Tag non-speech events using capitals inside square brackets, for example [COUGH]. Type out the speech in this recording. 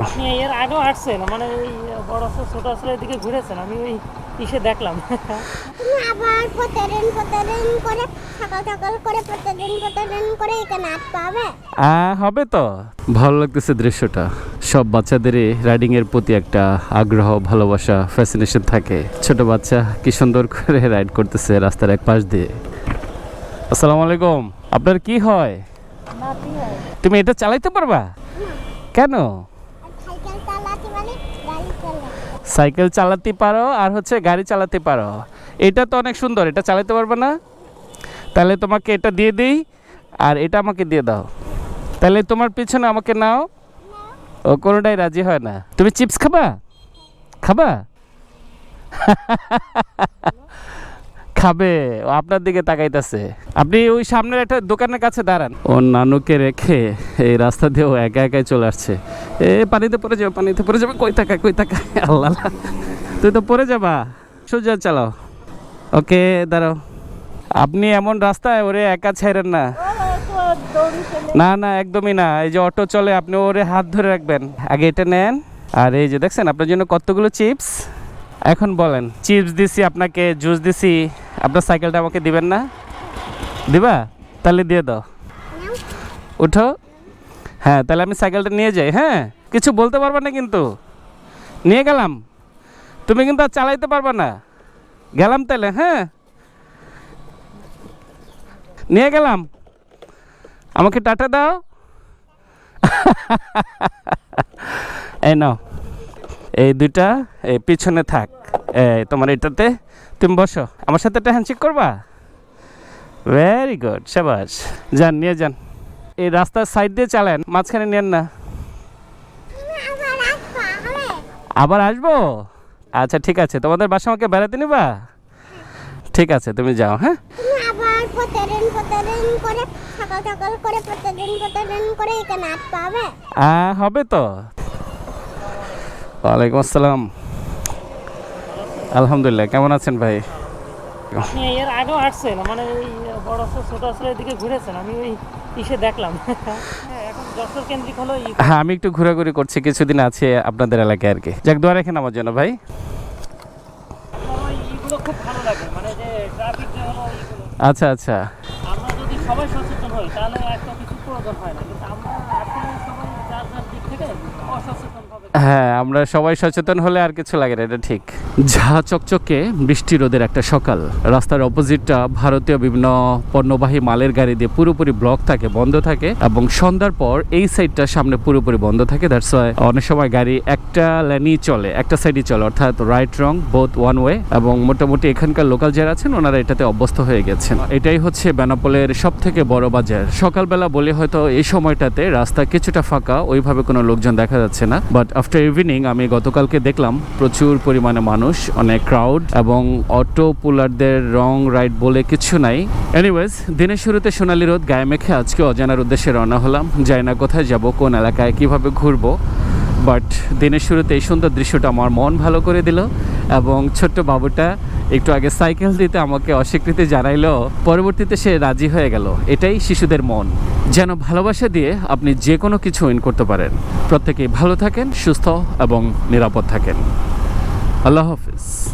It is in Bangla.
আপনি এর আগেও আসছেন মানে ওই বড় আসর ছোট আসর এদিকে ঘুরেছেন আমি ওই ইসে দেখলাম। আবার প্রতিদিন প্রতিদিন করে সকাল সকাল করে প্রতিদিন প্রতিদিন করে এখানে পাবে। হবে তো। ভালো লাগতেছে দৃশ্যটা। সব বাচ্চাদেরই রাইডিং এর প্রতি একটা আগ্রহ ভালোবাসা ফ্যাসিনেশন থাকে। ছোট বাচ্চা কি সুন্দর করে রাইড করতেছে রাস্তার এক পাশ দিয়ে। আসসালামু আলাইকুম। আপনার কি হয়? তুমি এটা চালাইতে পারবা? কেন সাইকেল চালাতে মানে গাড়ি চালাতে সাইকেল চালাতে পারো আর হচ্ছে গাড়ি চালাতে পারো। এটা তো অনেক সুন্দর, এটা চালাতে পারবে না? তাহলে তোমাকে এটা দিয়ে দিই আর এটা আমাকে দিয়ে দাও। তাহলে তোমার পিছনে আমাকে নাও। ও, কোনোটাই রাজি হয় না। তুমি চিপস খাবা? খাবা? [LAUGHS] খাবে, ও আপনার দিকে তাকাইতেছে। আপনি ওই সামনের একটা দোকানের কাছে দাঁড়ান। ও নানুকে রেখে এই রাস্তা দিয়ে ও একা একাই চলে আসছে। এ, পানিতে পড়ে যাবে, পানিতে পড়ে যাবে। কই তাকায় কই তাকায় [LAUGHS] আল্লাহ। তুই তো পড়ে যাবা। সোজা চালাও। ওকে, দাঁড়াও। আপনি এমন রাস্তায় ওরে একা ছেড়েন না। না না, একদমই না। এই যে অটো চলে, আপনি ওরে হাত ধরে রাখবেন। আগে এটা নেন। আর এই যে দেখছেন, আপনার জন্য কতগুলো চিপস? এখন বলেন, চিপস দিছি আপনাকে, জুস দিছি। আপনার সাইকেলটা আমাকে দিবেন না? দিবা? তাহলে দিয়ে দাও। উঠো। হ্যাঁ তাহলে আমি সাইকেলটা নিয়ে যাই হ্যাঁ? কিছু বলতে পারবে না কিন্তু? নিয়ে গেলাম। তুমি কিন্তু আর চালাইতে পারবে না। গেলাম তাহলে হ্যাঁ? নিয়ে গেলাম। আমাকে টাটা দাও। [LAUGHS] এই নাও। এই দুইটা, এই পিছনে থাক। তোমার এটাতে তুমি বসো। আমার সাথে একটা হ্যান্ডশেক করবা? ভেরি গুড সাবাস। যান, নিয়ে যান। এই রাস্তার সাইড দিয়ে চালান, মাঝখানে নেন না। আবার আসবা? আচ্ছা ঠিক আছে। তোমাদের বাসা আমাকে বেড়াতে নিবা? ঠিক আছে, তুমি যাও হ্যাঁ? হবে তো। ওয়ালাইকুম আসসালাম। আলহামদুলিল্লাহ, কেমন আছেন ভাই? আপনি এর আগেও আসছেন মানে ওই বড় আসর ছোট আসর এদিকে ঘুরেছেন আমি ওই ইসে দেখলাম। [LAUGHS] হ্যাঁ এখন যশোর কেন্দ্রিক হলো ই। হ্যাঁ আমি একটু ঘোরাঘুরি করছি কিছুদিন আছে আপনাদের এলাকায় আর কি। যাক দোয়া রাখেন আমার জন্য ভাই। আপনার খুব ভালো লাগে মানে আচ্ছা আচ্ছা। আমরা যদি সবাই সচেতন হই তাহলে একটা কিছু প্রয়োজন হয় না কিন্তু আমরা এখন সবাই হ্যাঁ আমরা সবাই সচেতন হলে আর কিছু লাগে না, এটা ঠিক। ঝা চকচকে বৃষ্টি রোদের একটা সকাল। রাস্তার অপোজিটটা ভারতীয় বিভিন্ন পণ্যবাহী মালের গাড়ি দিয়ে পুরোপুরি ব্লক থাকে, বন্ধ থাকে, এবং সন্ধ্যার পর এই সাইডটা সামনে পুরোপুরি বন্ধ থাকে। দ্যাটস ওয়াই অনেক সময় গাড়ি একটা লেনই চলে, একটা সাইডই চলে, অর্থাৎ right wrong both one way এবং মোটামুটি এখানকার লোকাল যারা আছেন, ওনারা এটাতে অভ্যস্ত হয়ে গেছেন। এটাই হচ্ছে বেনাপোলের সব থেকে বড় বাজার। সকালবেলা বলে হয়তো এই সময়টাতে রাস্তা কিছুটা ফাঁকা ওইভাবে কোনো লোকজন দেখা যাচ্ছে না। বাট আফটার ইভিনিং আমি গতকালকে দেখলাম প্রচুর পরিমাণে মানুষ, অনেক ক্রাউড এবং অটো পুলারদের রং রাইড বলে কিছু নাই। এনিওয়েজ দিনের শুরুতে সোনালী রোদ গায়ে মেখে আজকে অজানার উদ্দেশ্যে রওনা হলাম। যাই না কোথায় যাব, কোন এলাকায় কীভাবে ঘুরবো। বাট দিনের শুরুতে এই সুন্দর দৃশ্যটা আমার মন ভালো করে দিল এবং ছোট্ট বাবুটা একটু আগে সাইকেল দিতে আমাকে অস্বীকৃতি জানাইলো, পরবর্তীতে সে রাজি হয়ে গেল। এটাই শিশুদের মন। যেন ভালোবাসা দিয়ে আপনি যে কোনো কিছু উইন করতে পারেন। প্রত্যেকেই ভালো থাকেন, সুস্থ এবং নিরাপদ থাকেন। আল্লাহ হাফিজ।